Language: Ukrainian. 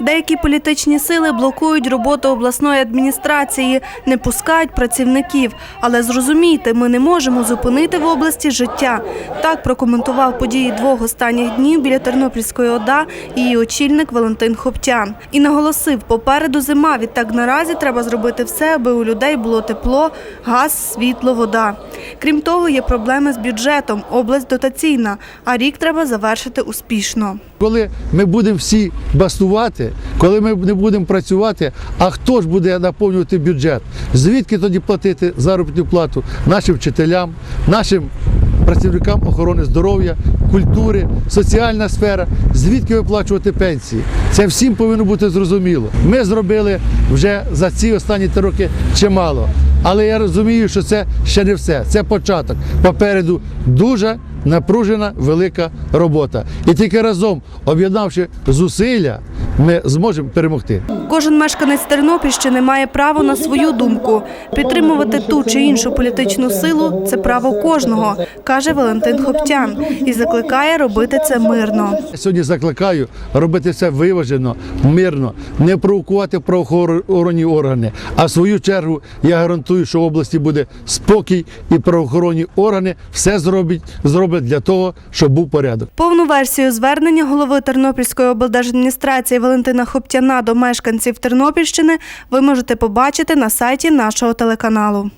Деякі політичні сили блокують роботу обласної адміністрації, не пускають працівників. Але зрозумійте, ми не можемо зупинити в області життя. Так прокоментував події двох останніх днів біля Тернопільської ОДА її очільник Валентин Хоптян. І наголосив, попереду зима. Відтак наразі треба зробити все, аби у людей було тепло, газ, світло, вода. Крім того, є проблеми з бюджетом. Область дотаційна, а рік треба завершити успішно. Коли ми будемо всі бастувати, коли ми не будемо працювати, а хто ж буде наповнювати бюджет? Звідки тоді платити заробітну плату нашим вчителям, нашим працівникам охорони здоров'я, культури, соціальна сфера, звідки виплачувати пенсії? Це всім повинно бути зрозуміло. Ми зробили вже за ці останні три роки чимало. Але я розумію, що це ще не все. Це початок. Попереду дуже напружена велика робота. І тільки разом, об'єднавши зусилля, ми зможемо перемогти. Кожен мешканець Тернопільщини має право на свою думку. Підтримувати ту чи іншу політичну силу це право кожного, каже Валентин Хоптян, і закликає робити це мирно. Я Сьогодні закликаю робити все виважено, мирно, не провокувати правоохоронні органи. А в свою чергу я гарантую, що в області буде спокій, і правоохоронні органи все зроблять, зроблять для того, щоб був порядок. Повну версію звернення голови Тернопільської облдержадміністрації Валентина Хоптяна до мешканців Тернопільщини ви можете побачити на сайті нашого телеканалу.